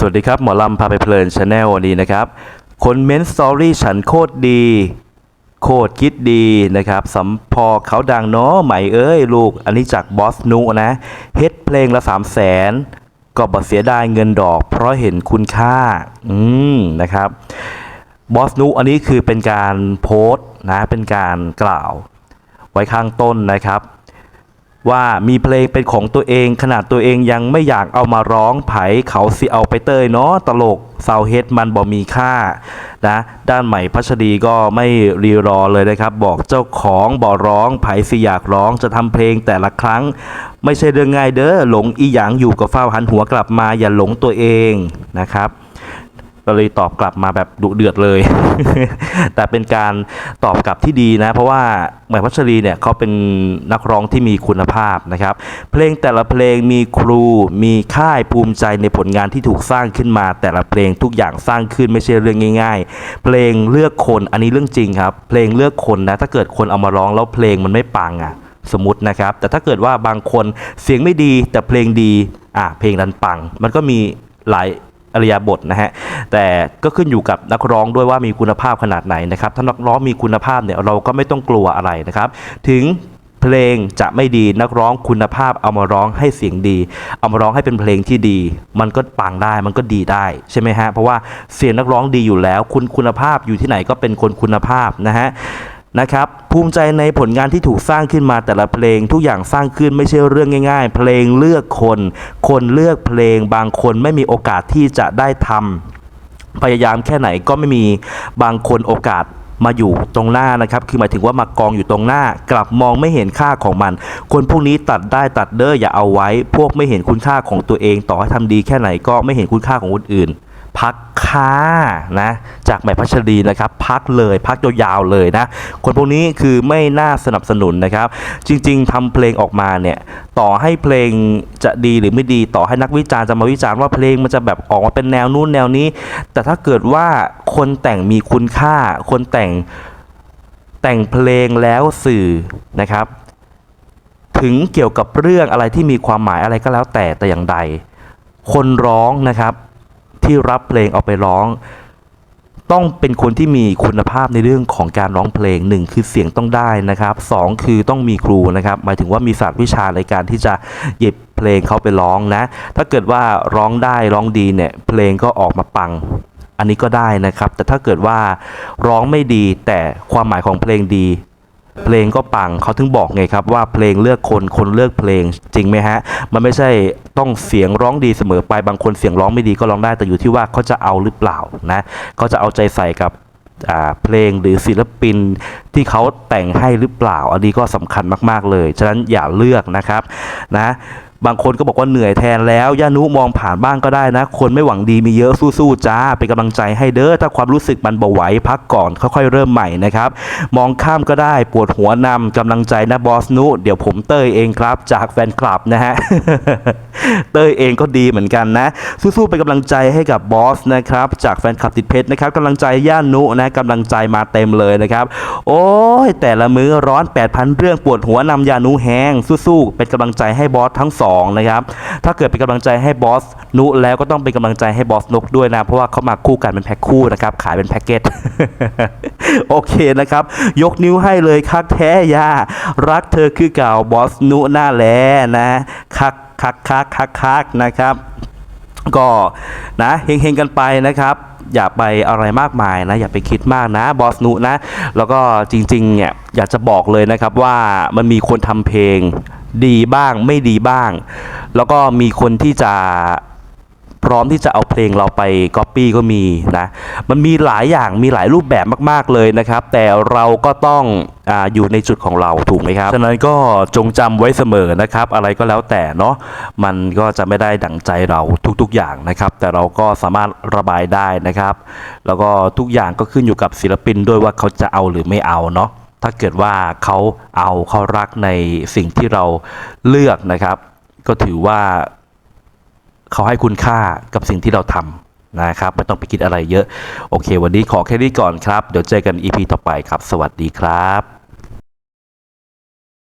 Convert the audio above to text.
สวัสดีครับ หมอลำพาไปเพลินชาแนลวันนี้นะครับ คนเม้นสตอรี่ฉันโคตรดี โคตรคิดดีนะครับสัมพอเขาดังเนาะใหม่เอ้ยลูก อันนี้จากบอสนุนะเฮ็ดเพลงละ3 0 0แสนก็บ่เสียดายเงินดอก เพราะเห็นคุณค่า อืมนะครับบอสนุอันนี้คือเป็นการโพสต์นะเป็นการกล่าว ไว้ข้างต้นนะครับ ว่ามีเพลงเป็นของตัวเองขนาดตัวเองยังไม่อยากเอามาร้องไผเขาสิเอาไปเตยเนาะตลกเซาเฮดมันบ่มีค่านะด้านใหม่พัชดีก็ไม่รีรอเลยนะครับ บอกเจ้าของบ่ร้องไผสิอยากร้องจะทำเพลงแต่ละครั้ง ไม่ใช่เรื่องง่ายเด้อหลงอีหยังอยู่กับเฝ้าหันหัวกลับมาอย่าหลงตัวเองนะครับ ก็เลยตอบกลับมาแบบดุเดือดเลย แต่เป็นการตอบกลับที่ดีนะ เพราะว่าใหม่พัชรีเนี่ยเขาเป็นนักร้องที่มีคุณภาพนะครับ เพลงแต่ละเพลงมีครู มีค่ายภูมิใจในผลงานที่ถูกสร้างขึ้นมา แต่ละเพลงทุกอย่างสร้างขึ้นไม่ใช่เรื่องง่าย ๆ เพลงเลือกคนอันนี้เรื่องจริงครับ เพลงเลือกคนนะถ้าเกิดคนเอามาร้องแล้วเพลงมันไม่ปังอะสมมตินะครับ แต่ถ้าเกิดว่าบางคนเสียงไม่ดีแต่เพลงดีอะเพลงนั้นปัง มันก็มีหลาย อริยาบทนะฮะแต่ก็ขึ้นอยู่กับนักร้องด้วยว่ามีคุณภาพขนาดไหนนะครับถ้านักร้องมีคุณภาพเนี่ยเราก็ไม่ต้องกลัวอะไรนะครับถึงเพลงจะไม่ดีนักร้องคุณภาพเอามาร้องให้เสียงดี เอามาร้องให้เป็นเพลงที่ดี มันก็ปังได้มันก็ดีได้ใช่ไหมฮะเพราะว่าเสียงนักร้องดีอยู่แล้ว คุณคุณภาพอยู่ที่ไหนก็เป็นคนคุณภาพนะฮะ นะครับภูมิใจในผลงานที่ถูกสร้างขึ้นมาแต่ละเพลง ทุกอย่างสร้างขึ้นไม่ใช่เรื่องง่าย ๆ เพลงเลือกคน คนเลือกเพลง บางคนไม่มีโอกาสที่จะได้ทำพยายามแค่ไหนก็ไม่มีบางคนโอกาสมาอยู่ตรงหน้านะครับ คือหมายถึงว่ามากองอยู่ตรงหน้า กลับมองไม่เห็นค่าของมัน คนพวกนี้ตัดได้ตัดเด้ออย่าเอาไว้ พวกไม่เห็นคุณค่าของตัวเอง ต่อให้ทำดีแค่ไหนก็ไม่เห็นคุณค่าของคนอื่น พักค่านะจากใหม่พัชรีนะครับพักเลยพักยาวๆเลยนะคนพวกนี้คือไม่น่าสนับสนุนนะครับ จริง ๆทำเพลงออกมาเนี่ยต่อให้เพลงจะดีหรือไม่ดีต่อให้นักวิจารณ์จะมาวิจารณ์ว่าเพลงมันจะแบบออกมาเป็นแนวนู้นแนวนี้ แต่ถ้าเกิดว่าคนแต่งมีคุณค่า คนแต่งแต่งเพลงแล้วสื่อนะครับ ถึงเกี่ยวกับเรื่องอะไรที่มีความหมายอะไรก็แล้วแต่แต่อย่างใด คนร้องนะครับ ที่รับเพลงเอาไปร้อง ต้องเป็นคนที่มีคุณภาพในเรื่องของการร้องเพลงหนึ่งคือเสียงต้องได้นะครับสองคือต้องมีครูนะครับ หมายถึงว่ามีศาสตร์วิชาในการที่จะหยิบเพลงเขาไปร้องนะ ถ้าเกิดว่าร้องได้ร้องดีเนี่ยเพลงก็ออกมาปังอันนี้ก็ได้นะครับ แต่ถ้าเกิดว่าร้องไม่ดีแต่ความหมายของเพลงดี เพลงก็ปังเขาถึงบอกไงครับว่าเพลงเลือกคนคนเลือกเพลงจริงไหมฮะ มันไม่ใช่ต้องเสียงร้องดีเสมอไปบางคนเสียงร้องไม่ดีก็ร้องได้แต่อยู่ที่ว่าเขาจะเอาหรือเปล่านะเขาจะเอาใจใส่กับเพลงหรือศิลปินที่เขาแต่งให้หรือเปล่า อันนี้ก็สำคัญมาก ๆ เลย ฉะนั้นอย่าเลือกนะครับนะ บางคนก็บอกว่าเหนื่อยแทนแล้วย่านุมองผ่านบ้างก็ได้นะ คนไม่หวังดีมีเยอะสู้ๆจ้าเป็นกำลังใจให้เด้อถ้าความรู้สึกมันเบาไหวพักก่อนค่อยๆเริ่มใหม่นะครับ มองข้ามก็ได้ปวดหัวนำกำลังใจนะบอสนุ เดี๋ยวผมเต้ยเองครับ จากแฟนคลับนะฮะเต้ยเองก็ดีเหมือนกันนะ สู้ๆเป็นกำลังใจให้กับบอสนะครับ จากแฟนคลับติดเพชรนะครับกำลังใจย่านุนะกำลังใจมาเต็มเลยนะครับ โอ้ยแต่ละมื้อร้อน 8,000 เรื่องปวดหัวนำยานุแห้งสู้ๆเป็นกำลังใจให้บอสทั้งสองนะครับถ้าเกิดเป็นกำลังใจให้บอสนุแล้วก็ต้องเป็นกำลังใจให้บอสนกด้วยนะเพราะว่าเขามาคู่กันเป็นแพ็คคู่นะครับขายเป็นแพ็กเกจโอเคนะครับ ยกนิ้วให้เลยคักแท้ย่ารักเธอคือเก่าบอสนุหน้าแลนะคักคักคักคักคักนะครับ ก็นะเฮงๆกันไปนะครับอย่าไปอะไรมากมายนะ อย่าไปคิดมากนะบอสนุนะ แล้วก็จริงๆเนี่ยอยากจะบอกเลยนะครับว่ามันมีคนทำเพลง ดีบ้างไม่ดีบ้าง แล้วก็มีคนที่จะพร้อมที่จะเอาเพลงเราไปก๊อปปี้ก็มีนะ มันมีหลายอย่างมีหลายรูปแบบมาก ๆ เลยนะครับ แต่เราก็ต้องออยู่ในจุดของเราถูกไหมครับ ฉะนั้นก็จงจำไว้เสมอนะครับ อะไรก็แล้วแต่เนาะ มันก็จะไม่ได้ดั่งใจเราทุก ๆ อย่างนะครับ แต่เราก็สามารถระบายได้นะครับ แล้วก็ทุกอย่างก็ขึ้นอยู่กับศิลปินด้วยว่าเขาจะเอาหรือไม่เอาเนาะ ถ้าเกิดว่าเขาเอาเขารักในสิ่งที่เราเลือกนะครับ ก็ถือว่าเขาให้คุณค่ากับสิ่งที่เราทำนะครับไม่ต้องไปคิดอะไรเยอะ โอเค วันนี้ขอแค่นี้ก่อนครับ เดี๋ยวเจอกัน EP ต่อไปครับ สวัสดีครับ